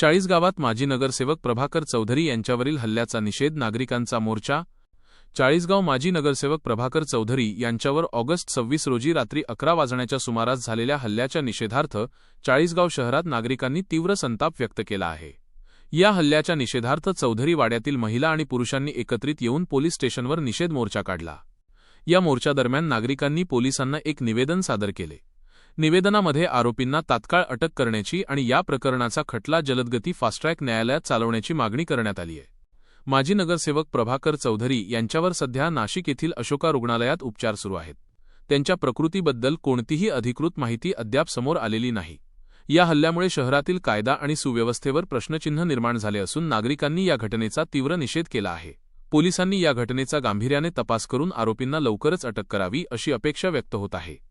चाळीसगावात माजी नगरसेवक प्रभाकर चौधरी यांच्यावरील हल्ल्याचा निषेध नागरिकांचा मोर्चा. चाळीसगाव माजी नगरसेवक प्रभाकर चौधरी यांच्यावर ऑगस्ट सव्वीस रोजी रात्री अकरा वाजण्याच्या सुमारास झालेल्या हल्ल्याच्या निषेधार्थ चाळीसगाव शहरात नागरिकांनी तीव्र संताप व्यक्त केला आहे. या हल्ल्याच्या निषेधार्थ चौधरी वाड्यातील महिला आणि पुरुषांनी एकत्रित येऊन पोलीस स्टेशनवर निषेध मोर्चा काढला. या मोर्चादरम्यान नागरिकांनी पोलिसांना एक निवेदन सादर केले. निवेदनामध्ये आरोपींना तात्काळ अटक करण्याची आणि या प्रकरणाचा खटला जलदगती फास्ट्रॅक न्यायालयात चालवण्याची मागणी करण्यात आली आहे. माजी नगरसेवक प्रभाकर चौधरी यांच्यावर सध्या नाशिक येथील अशोका रुग्णालयात उपचार सुरू आहेत. त्यांच्या प्रकृतीबद्दल कोणतीही अधिकृत माहिती अद्याप समोर आलेली नाही. या हल्ल्यामुळे शहरातील कायदा आणि सुव्यवस्थेवर प्रश्नचिन्ह निर्माण झाले असून नागरिकांनी या घटनेचा तीव्र निषेध केला आहे. पोलिसांनी या घटनेचा गांभीर्याने तपास करून आरोपींना लवकरच अटक करावी अशी अपेक्षा व्यक्त होत आहे.